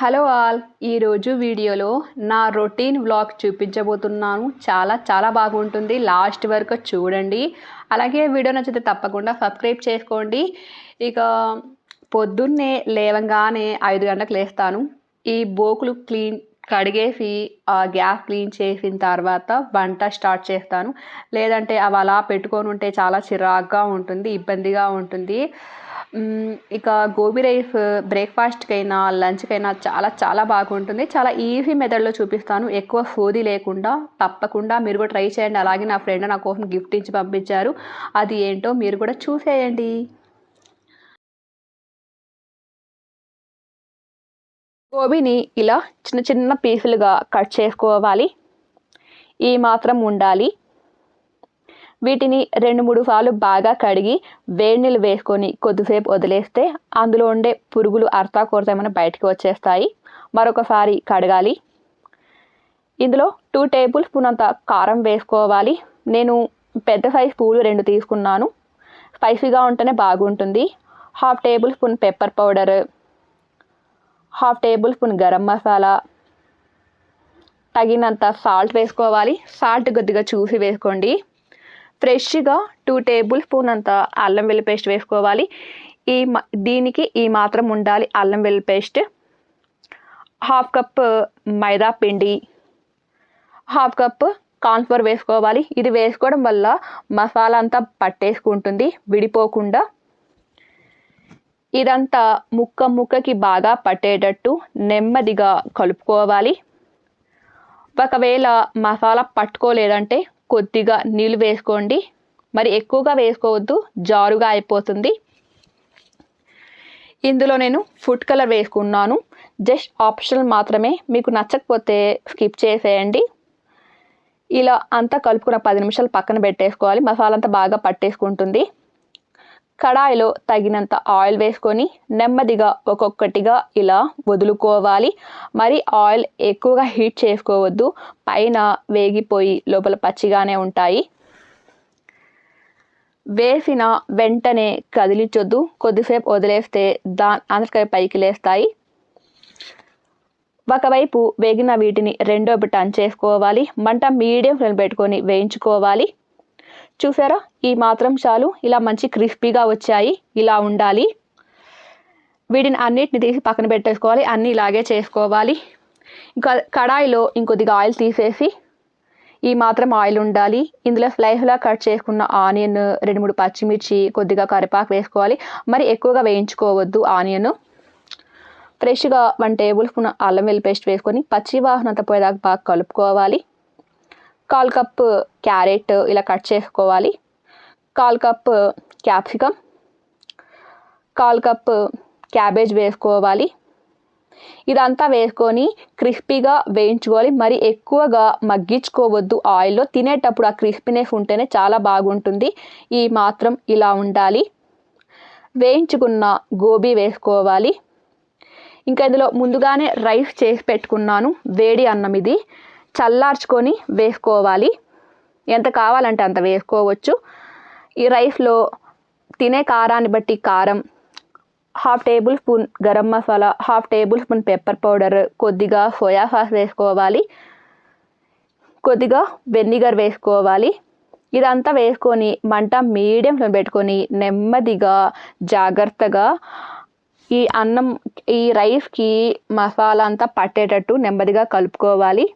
Hello all. ఈరోజు వీడియోలో నా రొటీన్ వ్లాగ్ చూపించబోతున్నాను. చాలా చాలా బాగుంటుంది. లాస్ట్ వరకు చూడండి. అలాగే వీడియో నచ్చితే తప్పకుండా సబ్స్క్రైబ్ చేసుకోండి. ఇక పొద్దున్నే లేవంగానే ఐదు గంటలకు లేస్తాను. ఈ బోకులు క్లీన్ కడిగేసి ఆ గ్యాస్ క్లీన్ చేసిన తర్వాత వంట స్టార్ట్ చేస్తాను. లేదంటే అవి అలా పెట్టుకొని ఉంటే చాలా చిరాగ్గా ఉంటుంది ఇబ్బందిగా ఉంటుంది. ఇక గోబీ రైస్ బ్రేక్ఫాస్ట్కైనా లంచ్కైనా చాలా చాలా బాగుంటుంది. చాలా ఈజీ మెథడ్లో చూపిస్తాను. ఎక్కువ సోది లేకుండా తప్పకుండా మీరు కూడా ట్రై చేయండి. అలాగే నా ఫ్రెండ్ నా కోసం గిఫ్ట్ ఇచ్చి పంపించారు. అది ఏంటో మీరు కూడా చూసేయండి. గోబీని ఇలా చిన్న చిన్న పీసులుగా కట్ చేసుకోవాలి. ఈ మాత్రం ఉండాలి. వీటిని రెండు మూడు సార్లు బాగా కడిగి వేడి నీళ్ళు వేసుకొని కొద్దిసేపు వదిలేస్తే అందులో ఉండే పురుగులు అర్థా కొరతేమైనా బయటకు వచ్చేస్తాయి. మరొకసారి కడగాలి. ఇందులో టూ టేబుల్ స్పూన్ అంత కారం వేసుకోవాలి. నేను పెద్ద సైజ్ పూలు రెండు తీసుకున్నాను. స్పైసీగా ఉంటేనే బాగుంటుంది. Half tablespoon pepper powder half tablespoon garam masala తగినంత సాల్ట్ వేసుకోవాలి. సాల్ట్ కొద్దిగా చూసి వేసుకోండి. ఫ్రెష్గా టూ టేబుల్ స్పూన్ అంత అల్లం వెల్లి పేస్ట్ వేసుకోవాలి. ఈ మ- దీనికి ఈ మాత్రం ఉండాలి అల్లం వెల్లి పేస్ట్. హాఫ్ కప్ మైదా పిండి. హాఫ్ కప్ కాన్ఫర్ వేసుకోవాలి. ఇది వేసుకోవడం వల్ల మసాలా అంతా పట్టేసుకుంటుంది విడిపోకుండా. ఇదంతా ముక్క ముక్కకి బాగా పట్టేటట్టు నెమ్మదిగా కలుపుకోవాలి. ఒకవేళ మసాలా పట్టుకోలేదంటే కొద్దిగా నీళ్ళు వేసుకోండి. మరి ఎక్కువగా వేసుకోవద్దు జారుగా అయిపోతుంది. ఇందులో నేను ఫుడ్ కలర్ వేసుకున్నాను. జస్ట్ ఆప్షనల్ మాత్రమే. మీకు నచ్చకపోతే స్కిప్ చేసేయండి. ఇలా అంతా కలుపుకున్న పది నిమిషాలు పక్కన పెట్టేసుకోవాలి. మసాలా అంతా బాగా పట్టేసుకుంటుంది. కడాయిలో తగినంత ఆయిల్ వేసుకొని నెమ్మదిగా ఒక్కొక్కటిగా ఇలా వదులుకోవాలి. మరి ఆయిల్ ఎక్కువగా హీట్ చేసుకోవద్దు. పైన వేగిపోయి లోపల పచ్చిగానే ఉంటాయి. వేసిన వెంటనే కదిలించొద్దు. కొద్దిసేపు వదిలేస్తే దా ఆనపకాయ పైకి లేస్తాయి. ఒకవైపు వేగిన వీటిని రెండో టర్న్ చేసుకోవాలి. మంట మీడియం ఫ్లేమ్ పెట్టుకొని వేయించుకోవాలి. చూసారా ఈ మాత్రం చాలు. ఇలా మంచి క్రిస్పీగా వచ్చాయి. ఇలా ఉండాలి. వీటిని అన్నిటిని తీసి పక్కన పెట్టేసుకోవాలి. అన్నీ ఇలాగే చేసుకోవాలి. ఇంకా కడాయిలో ఇంకొద్దిగా ఆయిల్ తీసేసి ఈ మాత్రం ఆయిల్ ఉండాలి. ఇందులో స్లైస్లా కట్ చేసుకున్న ఆనియన్ రెండు మూడు పచ్చిమిర్చి కొద్దిగా కరివేపాకు వేసుకోవాలి. మరి ఎక్కువగా వేయించుకోవద్దు ఆనియన్. ఫ్రెష్గా వన్ టేబుల్ స్పూన్ అల్లం వెల్లి పేస్ట్ వేసుకొని పచ్చి వాసనంత పోయేదాకా బాగా కలుపుకోవాలి. కాల్ కప్ క్యారెట్ ఇలా కట్ చేసుకోవాలి. కాల్ కప్ క్యాప్సికమ్. కాల్ కప్ క్యాబేజ్ వేసుకోవాలి. ఇదంతా వేసుకొని క్రిస్పీగా వేయించుకోవాలి. మరి ఎక్కువగా మగ్గించుకోవద్దు ఆయిల్లో. తినేటప్పుడు ఆ క్రిస్పీనెస్ ఉంటేనే చాలా బాగుంటుంది. ఈ మాత్రం ఇలా ఉండాలి. వేయించుకున్న గోబీ వేసుకోవాలి. ఇంకా ఇందులో ముందుగానే రైస్ చేసి పెట్టుకున్నాను. వేడి అన్నం ఇది. చల్లార్చుకొని వేసుకోవాలి. ఎంత కావాలంటే అంత వేసుకోవచ్చు. ఈ రైస్లో తినే కారాన్ని బట్టి కారం half tablespoon garam masala half tablespoon pepper powder కొద్దిగా సోయా సాస్ వేసుకోవాలి. కొద్దిగా వెనిగర్ వేసుకోవాలి. ఇదంతా వేసుకొని మంట మీడియం ఫ్లేమ్ పెట్టుకొని నెమ్మదిగా జాగ్రత్తగా ఈ అన్నం ఈ రైస్కి మసాలా అంతా పట్టేటట్టు నెమ్మదిగా కలుపుకోవాలి.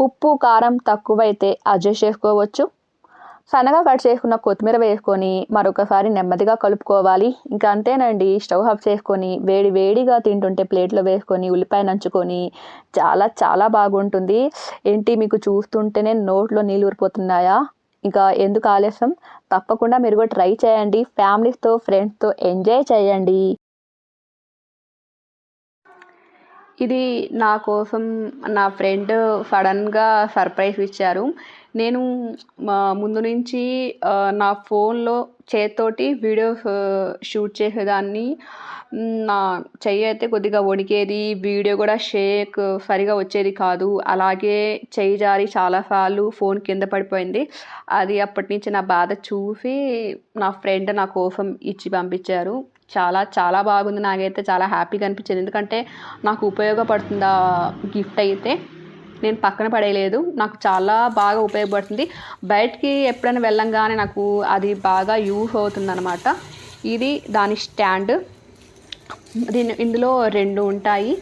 ఉప్పు కారం తక్కువైతే అడ్జస్ట్ చేసుకోవచ్చు. సన్నగా కట్ చేసుకున్న కొత్తిమీర వేసుకొని మరొకసారి నెమ్మదిగా కలుపుకోవాలి. ఇంకా అంతేనండి స్టవ్ ఆఫ్ చేసుకొని వేడి వేడిగా తింటుంటే ప్లేట్లో వేసుకొని ఉల్లిపాయ నంచుకొని చాలా చాలా బాగుంటుంది. ఏంటి మీకు చూస్తుంటేనే నోట్లో నీళ్ళు ఊరిపోతున్నాయా? ఇంకా ఎందుకు ఆలస్యం? తప్పకుండా మీరు కూడా ట్రై చేయండి. ఫ్యామిలీస్తో ఫ్రెండ్స్తో ఎంజాయ్ చేయండి. ఇది నా కోసం నా ఫ్రెండ్ సడన్గా సర్ప్రైజ్ ఇచ్చారు. నేను మా ముందు నుంచి నా ఫోన్లో చేత్తోటి వీడియో షూట్ చేసేదాన్ని. నా చెయ్యి అయితే కొద్దిగా వణికేది వీడియో కూడా షేక్ సరిగా వచ్చేది కాదు. అలాగే చెయ్యి జారి చాలాసార్లు ఫోన్ కింద పడిపోయింది. అది అప్పటి నుంచి నా బాధ చూసి నా ఫ్రెండ్ నా కోసం ఇచ్చి పంపించారు. చాలా చాలా బాగుంది. నాకైతే చాలా హ్యాపీగా అనిపించింది. ఎందుకంటే నాకు ఉపయోగపడుతుంది ఆ గిఫ్ట్ అయితే నేను పక్కన పడేయలేదు. నాకు చాలా బాగా ఉపయోగపడుతుంది. బయటికి ఎప్పుడైనా వెళ్ళంగానే నాకు అది బాగా యూస్ అవుతుంది అనమాట ఇది దాని స్టాండ్. దీని ఇందులో రెండు ఉంటాయి.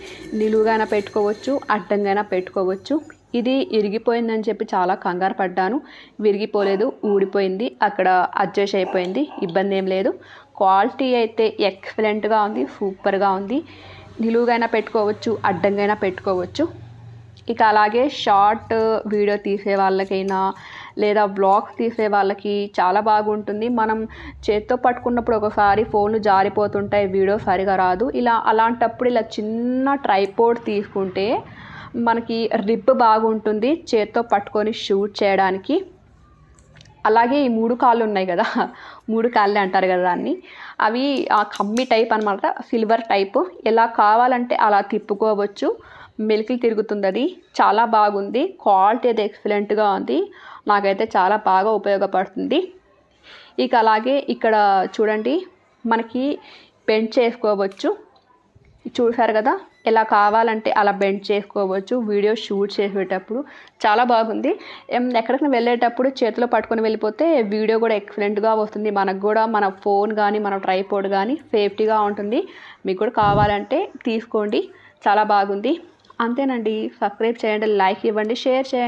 నిలువుగానా పెట్టుకోవచ్చు అడ్డంగానే పెట్టుకోవచ్చు. ఇది ఇరిగిపోయిందని చెప్పి చాలా కంగారు పడ్డాను. విరిగిపోలేదు ఊడిపోయింది. అక్కడ అడ్జస్ట్ అయిపోయింది. ఇబ్బంది ఏం లేదు. క్వాలిటీ అయితే ఎక్సలెంట్గా ఉంది సూపర్గా ఉంది. నిలువుగైనా పెట్టుకోవచ్చు అడ్డంగా పెట్టుకోవచ్చు. ఇక అలాగే షార్ట్ వీడియో తీసే వాళ్ళకైనా లేదా బ్లాగ్స్ తీసే వాళ్ళకి చాలా బాగుంటుంది. మనం చేత్తో పట్టుకున్నప్పుడు ఒకసారి ఫోన్లు జారిపోతుంటాయి వీడియో సరిగా రాదు. ఇలా అలాంటప్పుడు ఇలా చిన్న ట్రైపోర్డ్ తీసుకుంటే మనకి రిప్ బాగుంటుంది చేత్తో పట్టుకొని షూట్ చేయడానికి. అలాగే ఈ మూడు కాళ్ళు ఉన్నాయి కదా మూడు కాళ్ళే అంటారు కదా దాన్ని. అవి ఆ కమ్మి టైప్ అనమాట సిల్వర్ టైప్ ఎలా కావాలంటే అలా తిప్పుకోవచ్చు. మెలికలు తిరుగుతుంది అది చాలా బాగుంది. క్వాలిటీ అయితే ఎక్సలెంట్గా ఉంది. నాకైతే చాలా బాగా ఉపయోగపడుతుంది. ఇక అలాగే ఇక్కడ చూడండి. మనకి బెండ్ చేసుకోవచ్చు. చూసారు కదా? ఎలా కావాలంటే అలా బెండ్ చేసుకోవచ్చు. వీడియో షూట్ చేసేటప్పుడు చాలా బాగుంది. ఎక్కడికైనా వెళ్ళేటప్పుడు చేతిలో పట్టుకొని వెళ్ళిపోతే వీడియో కూడా ఎక్సలెంట్గా వస్తుంది. మనకు కూడా మన ఫోన్ కానీ మన ట్రైపోర్డ్ కానీ సేఫ్టీగా ఉంటుంది. మీకు కూడా కావాలంటే తీసుకోండి. చాలా బాగుంది. అంతేనండి. సబ్స్క్రైబ్ చేయండి లైక్ ఇవ్వండి షేర్ చేయండి.